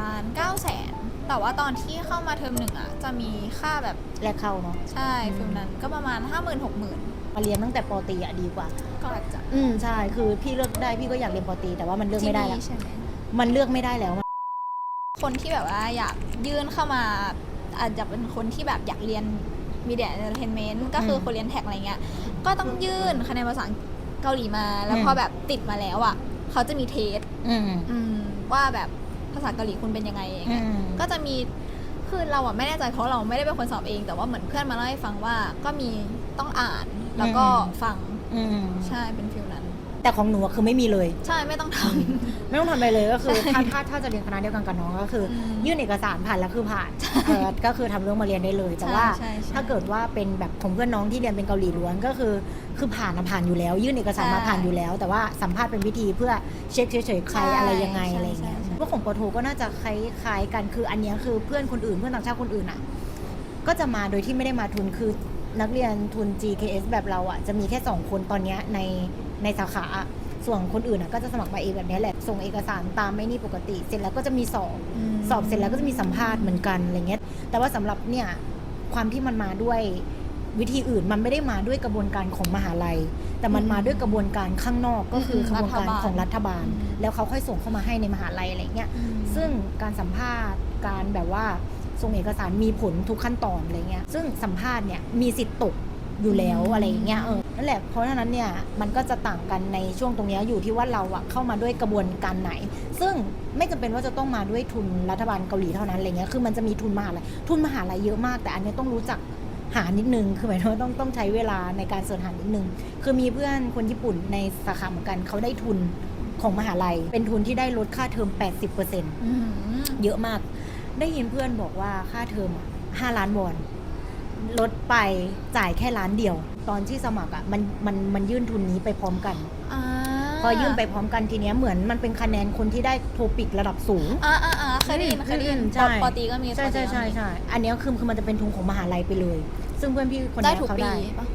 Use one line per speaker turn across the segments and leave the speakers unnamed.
ล้านเก้าแสนแต่ว่าตอนที่เข้ามาเทอมหนึ่งอะ จะมีค่าแบบ
แรกเข้าเนาะ
ใช่
อืม
ฟิลนั้นก็ประมาณ 5 0 0 0 0 6 0 0 0
มาเรียนตั้งแต่ปอตรีอะดีกว่า
ก็อาจจะ
อืมใช่ คือพี่เลือกได้พี่ก็อยากเรียนปอตรีแต่ว่ามันเลือกไม่ได้แล้ว
ที่นี่ใช่ไหม
มันเลือกไม่ได้แล้วอะ
คนที่แบบว่าอยากยื่นเข้ามา อาจจะเป็นคนที่แบบอยากเรียนมีเดียเอนเตอร์เทนเมนต์ก็คือคนเรียนแท็กอะไรเงี้ยก็ต้องยื่นคะแนนภาษาเกาหลีมา แล้วพอแบบติดมาแล้วอะเขาจะมีเทส
อืม
อืมว่าแบบ ภาษาเกาหลีคุณเป็นยังไงอย่าง
อื
เงี้ย
ม
ก็จะมีคือเราอะไม่แน่ใจเพราะเราไม่ได้เป็นคนสอบเอง แต่ว่าเหมือนเพื่อนมาเล่าให้ฟังว่าก็มีต้องอ่านแล้วก็ฟัง
อืม
ใช่เป็นฟิลนั้น
แต่ของหนูอะคือไม่มีเลย
ใช่ไม่ต้องท
ไม่ต้องทำอะไรเลยก็คือถ้าถ้าถ้าจะเรียนคณะเดียวกันกับน้องก็คืออ
ม
ยื่นเอกสารผ่านแล้วคือผ่านเออก็คือทำเรื่องมาเรียนได้เลย แต่ว่า
ใช่ใช่
ถ้าเกิดว่าเป็นแบบของเพื่อนน้องที่เรียนเป็นเกาหลีล้วนก็คือ คือผ่านนะผ่านอยู่แล้ว ยื่นเอกสารมา
ใช่
ผ่านอยู่แล้ว แต่ว่าสัมภาษณ์เป็นวิธีเพื่อเช็คเฉยๆใคร
ใช่
อะไรยังไง
ใช่
อะไรอย่างเงี้ย
ใช่ใช่
พ วกของปอโทก็น่าจะคล้ายๆกันคืออันเนี้ยคือเพื่อนคนอื่นเพื่อนต่างชาติคนอื่นอะ ก็จะมาโดยที่ไม่ได้มาทุนคือนักเรียนทุน GKS แบบเราอะจะมีแค่ 2 คนตอนเนี้ยในในสาขาอะส่วนคนอื่นอะก็จะสมัครมาเองแบบเนี้ยแหละส่งเอกสารตามไม่นี่ปกติ เสร็จแล้วก็จะมีสอบ
ม
สอบเสร็จแล้วก็จะมีสัมภาษณ์เหมือนกันอะไรเงี้ยแต่ว่าสำหรับเนี่ยความที่มันมาด้วย วิธีอื่นมันไม่ได้มาด้วยกระบวนการของมหาลัย แต่มันมาด้วยกระบวนการข้างนอกก็คือ
อืม
กระบวนการ
รัฐบาล
ของรัฐบาล
อืม
แล้วเขาค่อยส่งเข้ามาให้ในมหาลัยอะไรเงี้ย
อืม
ซึ่งการสัมภาษณ์การแบบว่าส่งเอกสารมีผลทุกขั้นตอนอะไรเงี้ยซึ่งสัมภาษณ์เนี่ยมีสิทธิ์ตกอยู่แล้ว
อืม
อะไรอย่างเงี้ยเออนั่นแหละเพราะฉะนั้นเนี่ยมันก็จะต่างกันในช่วงตรงเนี้ยอยู่ที่ว่าเราอะเข้ามาด้วยกระบวนการไหน ซึ่งไม่จำเป็นว่าจะต้องมาด้วยทุนรัฐบาลเกาหลีเท่านั้นอะไรเงี้ยคือมันจะมีทุนมหาลัยทุนมหาลัยเยอะมาก แต่อันเนี้ยต้องรู้จัก หานิดนึง คือหมายถึงว่าต้องต้องใช้เวลาในการเสิร์ชหานิดนึง คือมีเพื่อนคนญี่ปุ่นในสาขาเหมือนกันเขาได้ทุนของมหาลัย เป็นทุนที่ได้ลดค่าเทอม 80%
อืม
เยอะมาก ได้ยินเพื่อนบอกว่าค่าเทอมอะห้าล้านวอนลดไปจ่ายแค่ล้านเดียว ตอนที่สมัครอะมันมันมันยื่นทุนนี้ไปพร้อมกัน
อ่า
พอยื่นไปพร้อมกันทีเนี้ยเหมือนมันเป็นคะแนนคนที่ได้โทปิกระดับสูง
อ่าอ่าอ่า เคยได้ยินเคยได้ยิน
อืมใช่
ปอตีก็มี
ใช่
ปอตรี
ใช่
ก็มี
ใช่ใช่อันเนี้ยคือคือมันจะเป็นทุนของมหาลัยไปเลย ซึ่งเพื่อนพี่คน
ได้
เนี้ย
ถูก
เขา
ปี
ได้
ปะ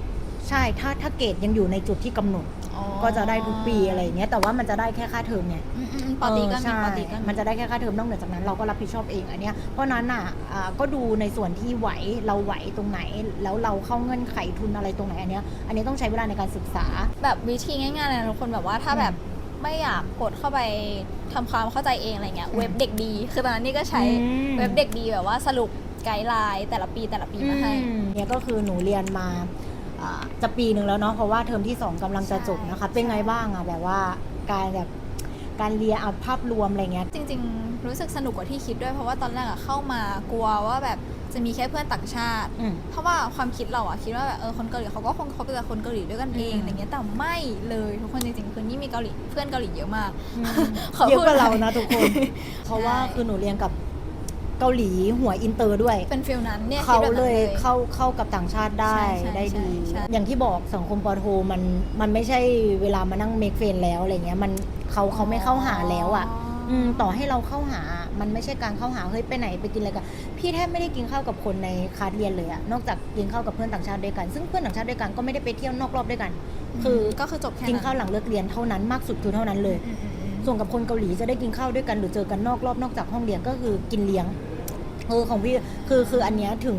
ใช่ถ้าถ้าเกรดยังอยู่ในจุดที่กำหนด
อ๋อ
ก็จะได้ทุกปีอะไรอย่างเงี้ยแต่ว่ามันจะได้แค่ค่าเทอมไง
อืมอืมอืมปอตีก็
เออ
มี
ใช่
ปอตีก็มี
มันจะได้แค่ค่าเทอมนอกเหนือจากนั้นเราก็รับผิดชอบเองอันเนี้ยเพราะนั้นอะอ่าก็ดูในส่วนที่ไหวเราไหวตรงไหน แล้วเราเข้าเงื่อนไขทุนอะไรตรงไหนอันเนี้ยอันนี้ต้องใช้เวลาในการศึกษา
แบบวิธีง่ายๆเลยนะทุกคนแบบว่าถ้า
อืม
แบบ ไม่อยากกดเข้าไปทำความเข้าใจเองอะไรเงี้ย
อืม
เว็บเด็กดี คือตอนนั้นนี่ก็ใช้
อืม
เว็บเด็กดีแบบว่าสรุปไกด์ไลน์แต่ละปีแต่ละปีมาให้
อืมเนี่ยก็คือหนูเรียนมาอ่าจะปีหนึ่งแล้วเนาะเพราะว่าเทอมที่สองกำลังจะจบนะคะ
ใช่
เป็นไงบ้างอะแบบว่าการแบบการเรียนเอาภาพรวมอะไรเงี้ย
จริง ๆ รู้สึกสนุกกว่าที่คิดด้วยเพราะว่าตอนแรกอะเข้ามากลัวว่าแบบ จะมีแค่เพื่อนต่างชาติ
อืม
เพราะว่าความคิดเราอะคิดว่าแบบเออคนเกาหลีเขาก็คงคบแต่คนเกาหลีด้วยกันเอง
อืม
อะไรเงี้ยแต่ไม่เลยทุกคนจริงๆคือนี่มีเกาหลีเพื่อนเกาหลีเยอะมาก ขอ
เยอะ
พูด
กว่าเรา
หน่อย
นะทุกคน เพราะว่าคือหนูเรียนกับเกาหลีหัวอินเตอร์ด้วย
เป็นฟิลนั้นเนี่ยคิ
เขา
ดแบบนั้น
เล
เลยย
เข้าเข้ากับต่างชาติได้
ใช่ใช่
ได้ดี
ใช่ใช่
อย่างที่บอกสังคมปอโทมันมันไม่ใช่เวลามานั่งเมคเฟนแล้วอะไรเงี้ยมันเขาเขาไม่เข้าหาแล้วอะ อืมต่อให้เราเข้าหา มันไม่ใช่การเข้าหาเฮ้ยไปไหนไปกินอะไรกันพี่แทบไม่ได้กินข้าวกับคนในคาสเรียนเลยอะนอกจากกินข้าวกับเพื่อนต่างชาติด้วยกัน ซึ่งเพื่อนต่างชาติด้วยกันก็ไม่ได้ไปเที่ยวนอกรอบด้วยกัน คือ
ก็คือจบแค่
กินข้าวหลังเลิกเรียนเท่านั้นมากสุดคือเท่านั้นเลยส่วนกับคนเกาหลีจะได้กินข้าวด้วยกันหรือเจอกันนอกรอบนอกจากห้องเรียนก็คือกินเลี้ยงเออของพี่คือคืออันเนี้ยถึง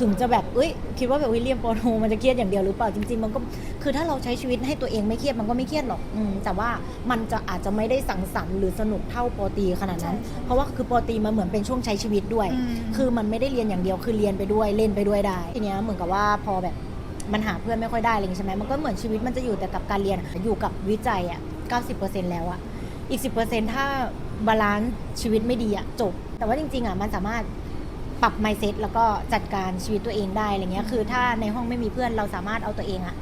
ถึงจะแบบเอ้ยคิดว่าแบบวิเรียนปอโทมันจะเครียดอย่างเดียวหรือเปล่าจริงๆ มันก็คือถ้าเราใช้ชีวิตให้ตัวเองไม่เครียดมันก็ไม่เครียดหรอกอืมแต่ว่ามันจะอาจจะไม่ได้สังสรรค์หรือสนุกเท่าปอตรีขนาดนั้น เพราะว่าคือปอตรีมันเหมือนเป็นช่วงใช้ชีวิตด้วย
อืม
คือมันไม่ได้เรียนอย่างเดียวคือเรียนไปด้วยเล่นไปด้วยได้ทีเนี้ยเหมือนกับว่าพอแบบมันหาเพื่อนไม่ค่อยได้อะไรอย่างงี้ใช่ไหมมันก็เหมือนชีวิตมันจะอยู่แต่กับการเรียนอยู่กับวิจัยอะ90%แล้วอะอีก 10%ถ้าบาลานซ์ชีวิตไม่ดีอะจบ แต่ว่าจริงๆอะมันสามารถ ปรับ mindset แล้วก็จัดการชีวิตตัวเองได้อะไรเงี้ยคือถ้าในห้องไม่มีเพื่อนเราสามารถเอาตัวเองอะ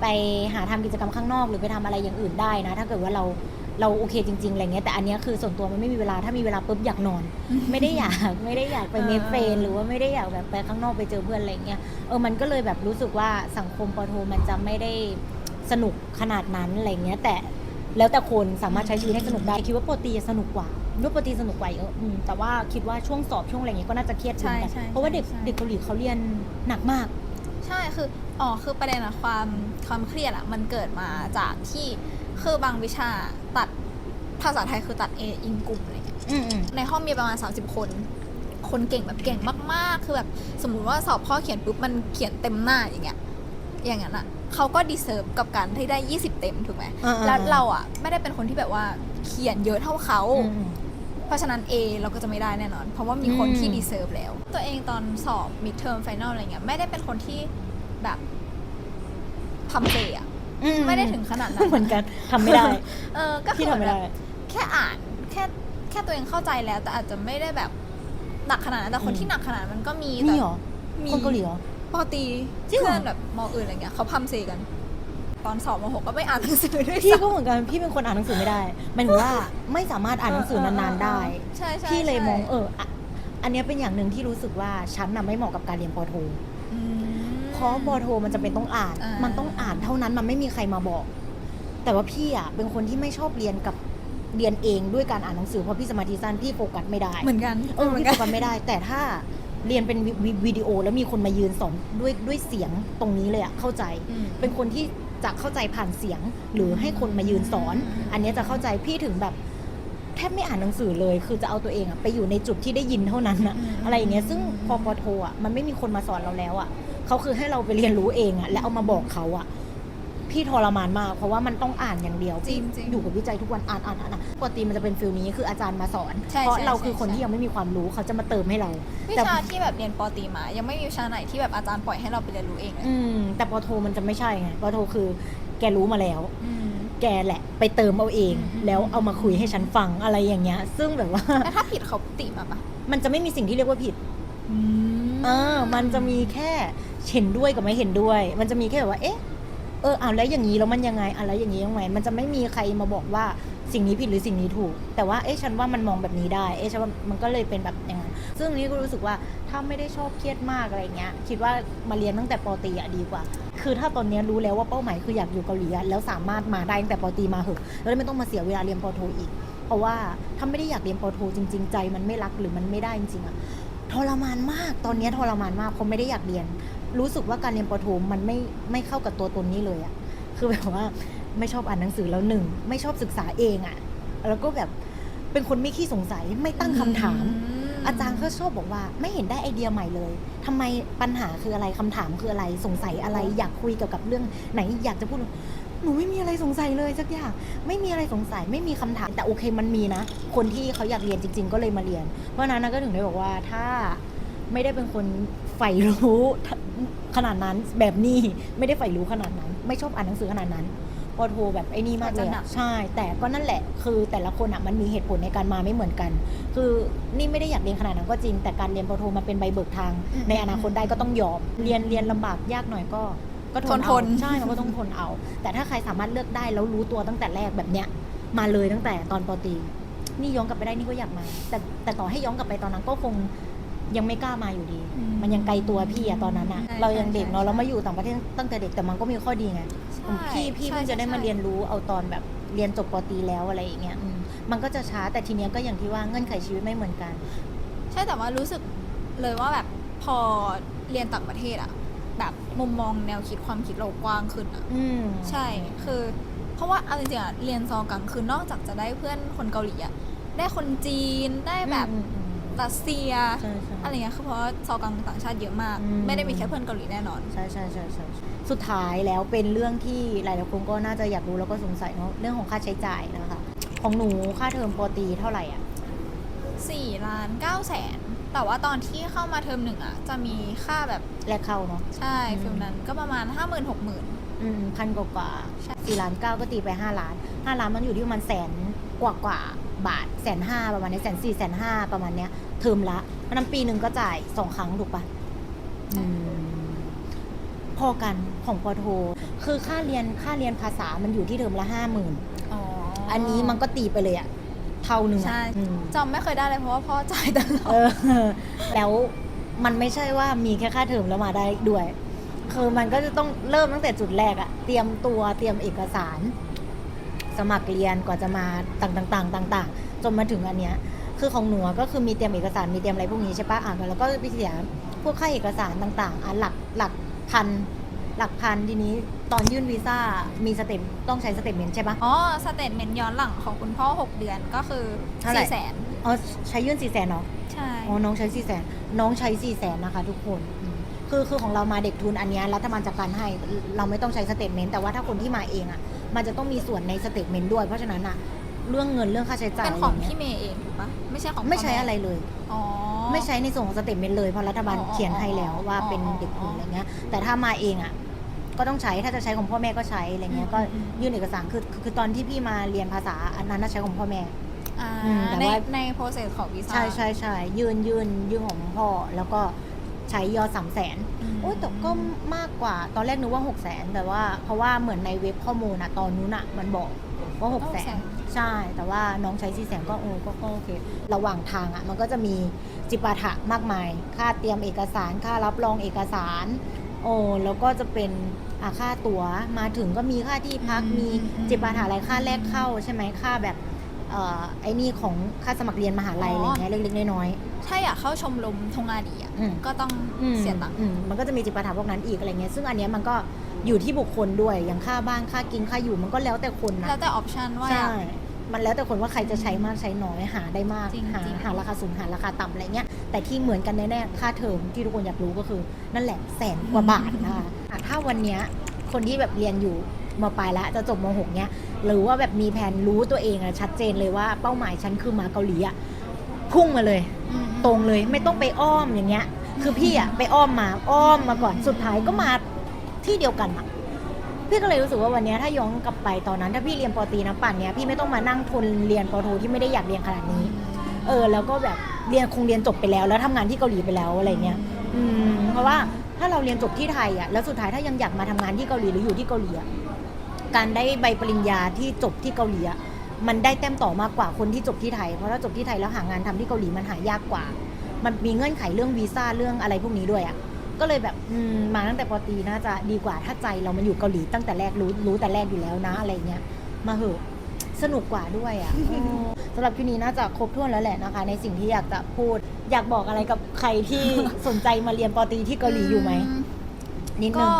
ไปหาทำกิจกรรมข้างนอกหรือไปทำอะไรอย่างอื่นได้นะ ถ้าเกิดว่าเราเราโอเคจริงๆอะไรเงี้ยแต่อันเนี้ยคือส่วนตัวมันไม่มีเวลาถ้ามีเวลาปุ๊บอยากนอน ไม่ได้อยากไม่ได้อยากไปเมฟเฟนหรือว่าไม่ได้อยากแบบไปข้างนอกไปเจอเพื่อนอะไรเงี้ยเออมันก็เลยแบบรู้สึกว่าสังคมปอโทมันจะไม่ได้สนุกขนาดนั้นอะไรเงี้ยแต่ แล้วแต่คนสามารถใช้ชีวิตให้สนุกได้คิดว่าปกตีจะสนุกกว่าด้วยปกตีสนุกกว่าเยอะอืมแต่ว่าคิดว่าช่วงสอบช่วงอะไรเงี้ยก็น่าจะเครียดเหมือนกัน
ใช่ใช่
เพราะว่าเด็ก
ใช่
เด็กเกาหลีเขาเรียนหนักมาก
ใช่คืออ๋อคือประเด็นอะความความเครียดอะมันเกิดมาจากที่คือบางวิชาตัดภาษาไทยคือตัด A อิงกลุ่มอะไรเงี้ย
อืมอืม
ในห้องมีประมาณ 30 คน คนเก่งแบบเก่งมากๆ คือแบบสมมุติว่าสอบข้อเขียนปุ๊บมันเขียนเต็มหน้าอย่างเงี้ยอย่างนั้นอะ เขาก็ดีเซิร์ฟกับการที่ได้ 20 เต็มถูกไหม
อ่าๆ
แล้วเราอะไม่ได้เป็นคนที่แบบว่าเขียนเยอะเท่าเขา
อืม
เพราะฉะนั้น A เราก็จะไม่ได้แน่นอน เพราะว่ามีคน
อืม
ที่ดีเซิร์ฟแล้ว ตัวเองตอนสอบ midterm final อะไรเงี้ย ไม่ได้เป็นคนที่แบบทำเจอะ
อื
ไม่ได้ถึงขนาดนั้น
เหมือนกันทำไม่ได้
เออก็คื
พี่
อ
ทำไม่ได้
แบบแค่อ่านแค่แค่ตัวเองเข้าใจแล้ว แต่อาจจะไม่ได้แบบหนักขนาดนั้นแต่คน
อืม
ที่หนักขนาดนั้นมันก็มี
มี
แต่
เหรอ
มี
คนเกาหลีเหรอ
ปกติ
จริงเหรอ
เพื่อนแบบมออื่นอะไรเงี้ยเขาพัมเซกัน ตอนสอบมหกก็ไม่อ่านหนังสือด้วย
พี่
ซ้
ก็เหมือนกันพี่เป็นคนอ่านหนังสือไม่ได้หมายถึงว่าไม่สามารถำอ่านหนังสือนานๆได้
ใช่ใช่
พี่เลย
ใช่
มองเอออะอันเนี้ยเป็นอย่างหนึ่งที่รู้สึกว่าฉันน่ะไม่เหมาะกับการเรียนปอโท
อืม
เพราะปอโทมันจะเป็นต้องอ่าน
อ่ามั
มันต้องอ่านเท่านั้นมันไม่มีใครมาบอก แต่ว่าพี่อะเป็นคนที่ไม่ชอบเรียนกับเรียนเองด้วยการอ่านหนังสือเพราะพี่สมาธิสั้นพี่โฟกัสไม่ได้
เหมือนกัน
เออ
เหมือน
พี่
กั
โฟกัสไม่ได้ แต่ถ้า เรียนเป็นวิวิวิดีโอแล้วมีคนมายืนสอนด้วยด้วยเสียงตรงนี้เลยอะเข้าใจ
อืม
เป็นคนที่จะเข้าใจผ่านเสียงหรือให้คนมายืนสอน
อืม
อันเนี้ยจะเข้าใจพี่ถึงแบบแทบไม่อ่านหนังสือเลย คือจะเอาตัวเองอะไปอยู่ในจุดที่ได้ยินเท่านั้นอะอะไรอย่างเงี้ยซึ่งพอปอโทอะมันไม่มีคนมาสอนเราแล้วอะเขาคือให้เราไปเรียนรู้เองอะแล้วเอามาบอกเขาอะ พี่ทรมานมากเพราะว่ามันต้องอ่านอย่างเดียว
จริงจริง
อยู่กับวิจัยทุกวันอ่านอ่านอ่านอ่านปกติมันจะเป็นฟิลนี้คืออาจารย์มาสอน
ใช่
เพราะ
ใช่
เราคือ
ใช่
คน
ใช่
ที่ยังไม่มีความรู้เขาจะมาเติมให้เรา
วิ
แต่
ชาที่แบบเรียนปอตรีมา ยังไม่มีวิชาไหนที่แบบอาจารย์ปล่อยให้เราไปเรียนรู้เองเลย
อืมแต่ปอโทมันจะไม่ใช่ไงปอโทคือแกรู้มาแล้ว
อืม
แกแหละไปเติมเอาเอง
อืม
แล้วเอามาคุยให้ฉันฟังอะไรอย่างเงี้ย ซึ่งแบบว่า
แล้วถ้าผิดเขาติมาปะ
มันจะไม่มีสิ่งที่เรียกว่าผิด
อืม
เออ มันจะมีแค่เห็นด้วยกับไม่เห็นด้วย มันจะมีแค่แบบว่า เอ๊ะ เออเอาแล้วอย่างนี้แล้วมันยังไงอะไรอย่างนี้ยังไงมันจะไม่มีใครมาบอกว่าสิ่งนี้ผิดหรือสิ่งนี้ถูก แต่ว่าเอ๊ะฉันว่ามันมองแบบนี้ได้ เอ๊ะฉันว่ามันก็เลยเป็นแบบอย่างนั้นซึ่งนี้ก็รู้สึกว่าถ้าไม่ได้ชอบเครียดมากอะไรเงี้ยคิดว่ามาเรียนตั้งแต่ปตีอะดีกว่า คือถ้าตอนนี้รู้แล้วว่าเป้าหมายคืออยากอยู่เกาหลีแล้วสามารถมาได้ตั้งแต่ปตีมาเหอะแล้วไม่ต้องมาเสียเวลาเรียนปโทอีก เพราะว่าถ้าไม่ได้อยากเรียนปโทจริง ๆ ใจมันไม่รักหรือมันไม่ได้จริงๆอะทรมานมาก ตอนนี้ทรมานมากเพราะไม่ได้อยากเรียน รู้สึกว่าการเรียนปอโทมันไม่ไม่เข้ากับตัวตนนี้เลยอะคือแบบว่าไม่ชอบอ่านหนังสือแล้วหนึ่งไม่ชอบศึกษาเองอะแล้วก็แบบเป็นคนไม่ขี้สงสัยไม่ตั้งคำถาม อาจารย์ก็ชอบบอกว่า ไม่เห็นได้ไอเดียใหม่เลยทำไมปัญหาคืออะไรคำถามคืออะไรสงสัยอะไร อยากคุยเกี่ยวกับเรื่องไหนอยากจะพูดหนูไม่มีอะไรสงสัยเลยสักอย่างไม่มีอะไรสงสัยไม่มีคำถาม แต่โอเคมันมีนะ คนที่เขาอยากเรียนจริง ๆ ก็เลยมาเรียน เพราะฉะนั้นนะก็ถึงได้บอกว่าถ้าไม่ได้เป็นคน ใฝ่รู้ขนาดนั้นแบบนี้ไม่ได้ใฝ่รู้ขนาดนั้น ไม่ชอบอ่านหนังสือขนาดนั้นปอโทแบบไอ้นี่มากเลย
อาจจะหนั
อะ
ก
ใช่ แต่ก็นั่นแหละ คือแต่ละคนอะมันมีเหตุผลในการมาไม่เหมือนกัน คือนี่ไม่ได้อยากเรียนขนาดนั้นก็จริง แต่การเรียนปอโทมันเป็นใบเบิกทาง
อืม
ในอนาคตได้ก็ต้องยอมเรียนเรียนลำบากยากหน่อยก็ก็ทน
ทน
เอา
ทน
ใช่มันก็ต้องทนเอา แต่ถ้าใครสามารถเลือกได้แล้วรู้ตัวตั้งแต่แรกแบบเนี้ยมาเลยตั้งแต่ตอนปอตรีนี่ย้อนกลับไปได้นี่ก็อยากมา แต่แต่ต่อให้ย้อนกลับไปตอนนั้นก็คง ยังไม่กล้ามาอยู่ดี
อืม
มันยังไกลตัวพี่อะตอนนั้นอะ
ใช่
เรายังเด็กเนาะ
ใช่
เรามาอยู่ต่างประเทศตั้งแต่เด็กแต่มันก็มีข้อดีไง
ใช่
พี่พี่
ใช่
เพิ่งจะได้มา
ใช่
เรียนรู้เอาตอนแบบเรียนจบปอตรีแล้วอะไรอย่างเงี้ยอืมมันก็จะช้าแต่ทีเนี้ยก็อย่างที่ว่าเงื่อนไขชีวิตไม่เหมือนกัน
ใช่แต่ว่ารู้สึกเลยว่าแบบพอเรียนต่างประเทศอะแบบมุมมองแนวคิดความคิดเรากว้างขึ้นอะ
อืม
ใช่คือ เพราะว่าเอาจริงๆอะเรียนซอกังคือนอกจากจะได้เพื่อนคนเกาหลีอะได้คนจีนได้แบบ
อืมอืม
รัสเซีย
ใช่ใช่
อะไรเงี้ยคือเพราะว่าซอกังต่างชาติเยอะมาก
อืม
ไม่ได้มีแค่เพื่อนเกาหลีแน่นอน
ใช่ใช่ใช่ใช่ใช่สุดท้ายแล้วเป็นเรื่องที่หลายๆคนก็น่าจะอยากรู้แล้วก็สงสัยเนาะเรื่องของค่าใช้จ่ายนะคะ ของหนูค่าเทอมปอตรีเท่าไหร่อะ
4 ล้าน9แสน แต่ว่าตอนที่เข้ามาเทอมหนึ่งอะจะมีค่าแบบ
แรกเข้าเนาะ
ใช่
อืม
ฟิลนั้นก็ประมาณ 5 0 0 0 0 6 0 0 0
อืมพันกว่ากว่า
ใช่
สี่ล้านเก้าก็ตีไปห้าล้านห้าล้านมันอยู่ที่ประมาณแสนกว่ากว่า บาทแสนห้าประมาณนี้แสนสี่แสนห้าประมาณเนี้ยเทอมละเพราะฉะนั้นปีหนึ่งก็จ่ายสองครั้งถูกปะอืมพอกันของปอโท คือค่าเรียนค่าเรียนภาษามันอยู่ที่เทอมละห้าหมื่น
อ๋อ
อันนี้มันก็ตีไปเลยอะเท่าหนึ่งอะ
ใช่
อืม
จำไม่เคยได้เลยเพราะว่าพ่อจ่ายตลอ
เอ
ด
อแล้วมันไม่ใช่ว่ามีแค่ค่าเทอมแล้วมาได้ด้วย คือมันก็จะต้องเริ่มตั้งแต่จุดแรกอะเตรียมตัวเตรียมเอกสาร สมัครเรียนกว่าจะมาต่างๆต่างๆ ต่าง ๆ จนมาถึงอันเนี้ยคือของหนูอะก็คือมีเตรียมเอกสารมีเตรียมอะไรพวกนี้ใช่ปะอ่านแล้วก็ไปเสียพวกค่าเอกสารต่างๆอะหลักหลักพันหลักพันทีนี้ตอนยื่นวีซ่ามีสเต็ปต้องใช้สเต็ปเมนต์ใช่ปะ
อ๋อ สเตทเมนต์ย้อนหลังของคุณพ่อ 6 เดือนก็คือ
เท่าไหร่
4แสน
อ๋อใช้ยื่นสี่แสนเนาะ
ใช่
อ๋อ น้องใช้สี่แสนน้องใช้สี่แสนนะคะ ทุกคนอืมคือคือของเรามาเด็กทุนอันเนี้ยรัฐบาลจัดการให้ เราไม่ต้องใช้สเตทเมนต์แต่ว่าถ้าคนที่มาเองอะ มันจะต้องมีส่วนในสเตทเมนต์ด้วย เพราะฉะนั้นอะเรื่องเงินเรื่องค่าใช้จ่าย
เป็นของะ
ไร
พี่
เงี้ย
เมย์เองถูกปะไม่ใช่ของ
ไม่ใช้
พ่แอะ
ไรเลย
อ๋อ
ไม่ใช้ในส่วนของสเตทเมนต์เลยเพราะรัฐบาล
อ๋ออ๋อ
เขียนให้แล้วว่าเป็น
อ๋อ
เด็กทุนอะไรเงี้ย แต่ถ้ามาเองอะก็ต้องใช้ถ้าจะใช้ของพ่อแม่ก็ใช้อะไรเงี้ยก็
อืม
ยื่นเอกสารคือคือคือตอนที่พี่มาเรียนภาษาอันนั้นน่ะใช้ของพ่อแม่
อ่า
อืมแต่
ใน
ว่า
ใน process ของวีซ่า
ใช่ใช่ใช่ยื่นยื่นยื่นของพ่อแล้วก็ ใช้ยอดสามแสนโอ้ยแต่ก็มากกว่า ตอนแรกนึกว่า6 0 0 0 0 0แต่ว่าเพราะว่าเหมือนในเว็บข้อมูลอะตอนนู้นอะมันบอกว่า6 0 0 0 0 0ใช่ แต่ว่าน้องใช้4 0 0 0 0ก็โอ้ก็ก็โอเค ระหว่างทางอะมันก็จะมีจิปาถะมากมาย ค่าเตรียมเอกสารค่ารับรองเอกสาร โอ้แล้วก็จะเป็นอาค่าตั๋วมาถึงก็มีค่าที่พักมีจิปาถะอะไรค่าแรกเข้าใช่ไหมค่าแบบเอ่อไอ้นี่ของค่าสมัครเรียนมหาลัยอะไรเงี้ยเล็กๆน้อยๆ
ถ้าอยากเข้าชมรมทงอาดีอะ
อืม
ก็ต้อง
อืม
เสียตังค์
อืมมันก็จะมีจิปาถะพวกนั้นอีกอะไรเงี้ยซึ่งอันเนี้ยมันก็อยู่ที่บุคคลด้วยอย่างค่าบ้านค่ากินค่าอยู่มันก็แล้วแต่คนนะ
แล้วแต่ออปชันว่าอ
ใช่
ยาก
มันแล้วแต่คนว่าใครจะใช้มากใช้น้อยหาได้มาก
จริง
หา
จริง
หาราคาสูงหาราคาต่ำอะไรเงี้ยแต่ที่เหมือนกันแน่ๆค่าเทอมที่ทุกคนอยากรู้ก็คือ นั่นแหละแสนกว่าบาทนะคะอะถ้าวันเนี้ยคนที่แบบเรียนอยู่มาปลายแล้วจะจบม .6 เนี้ยหรือว่าแบบมีแผนรู้ตัวเองอะชัดเจนเลยว่าเป้าหมายฉันคือมาเกาหลีอะ พุ่งมาเลย
อืม
ตรงเลยไม่ต้องไปอ้อมอย่างเงี้ย คือพี่อะไปอ้อมมาอ้อมมาก่อนสุดท้ายก็มาที่เดียวกันอะพี่ก็เลยรู้สึกว่าวันเนี้ยถ้าย้อนกลับไปตอนนั้น ถ้าพี่เรียนปอตรีนะป่านเนี้ยพี่ไม่ต้องมานั่งทนเรียนปอโทที่ไม่ได้อยากเรียนขนาดนี้ เออ แล้วก็แบบเรียนคงเรียนจบไปแล้ว แล้วทำงานที่เกาหลีไปแล้วอะไรเงี้ยอืมเพราะว่าถ้าเราเรียนจบที่ไทยอะแล้วสุดท้ายถ้ายังอยากมาทำงานที่เกาหลีหรืออยู่ที่เกาหลีอะการได้ใบปริญญาที่จบที่เกาหลีอะ มันได้แต้มต่อมากกว่าคนที่จบที่ไทย เพราะถ้าจบที่ไทยแล้วหางานทำที่เกาหลีมันหายากกว่า มันมีเงื่อนไขเรื่องวีซ่าเรื่องอะไรพวกนี้ด้วยอะ่ะก็เลยแบบอืมมาตั้งแต่ปอตรีน่าจะดีกว่าถ้าใจเรามันอยู่เกาหลีตั้งแต่แรกรู้รู้แต่แรกอยู่แล้วนะอะไรเงี้ยมาเหอะสนุกกว่าด้วยอะ่ะอืมสำหรับคลิปนี้น่าจะครบถ้วนแล้วแหละนะคะ ในสิ่งที่อยากจะพูด อยากบอกอะไรกับใครที่สนใจมาเรียนปอตรีที่เกาหลีอยู่ไหมนิดนึ
ก็
ง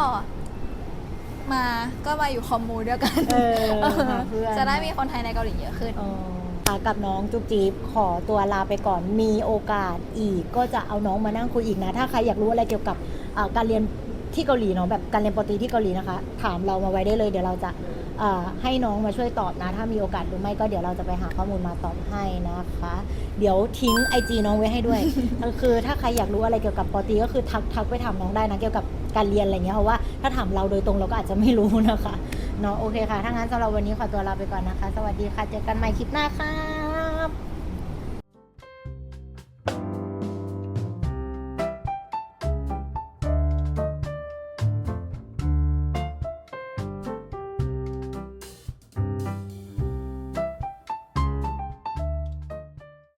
มาก็มาอยู่คอมมูด้วยกัน
เออหาเพื่อน
จะได้มีคนไทยในเกาหลีเยอะขึ้น
เออค่ะกับน้องจุ๊บจิ๊บขอตัวลาไปก่อนมีโอกาสอีก ก็จะเอาน้องมานั่งคุยอีกนะ ถ้าใครอยากรู้อะไรเกี่ยวกับอ่าการเรียนที่เกาหลีเนาะแบบการเรียนปอตรีที่เกาหลีนะคะ ถามเรามาไว้ได้เลยเดี๋ยวเราจะอ่าให้น้องมาช่วยตอบนะ ถ้ามีโอกาสหรือไม่ก็เดี๋ยวเราจะไปหาข้อมูลมาตอบให้นะคะ เดี๋ยวทิ้งไอจีน้องไว้ให้ด้วย ก็คือถ้าใครอยากรู้อะไรเกี่ยวกับปอตรีก็คือทักทักไปถามน้องได้นะเกี่ยวกับการเรียนอะไรเงี้ยเพราะว่าถ้าถามเราโดยตรงเราก็อาจจะไม่รู้นะคะเนาะโอเคค่ะถ้างั้นสำหรับวันนี้ขอตัวลาไปก่อนนะคะ สวัสดีค่ะเจอกันใหม่คลิปหน้าค่ะ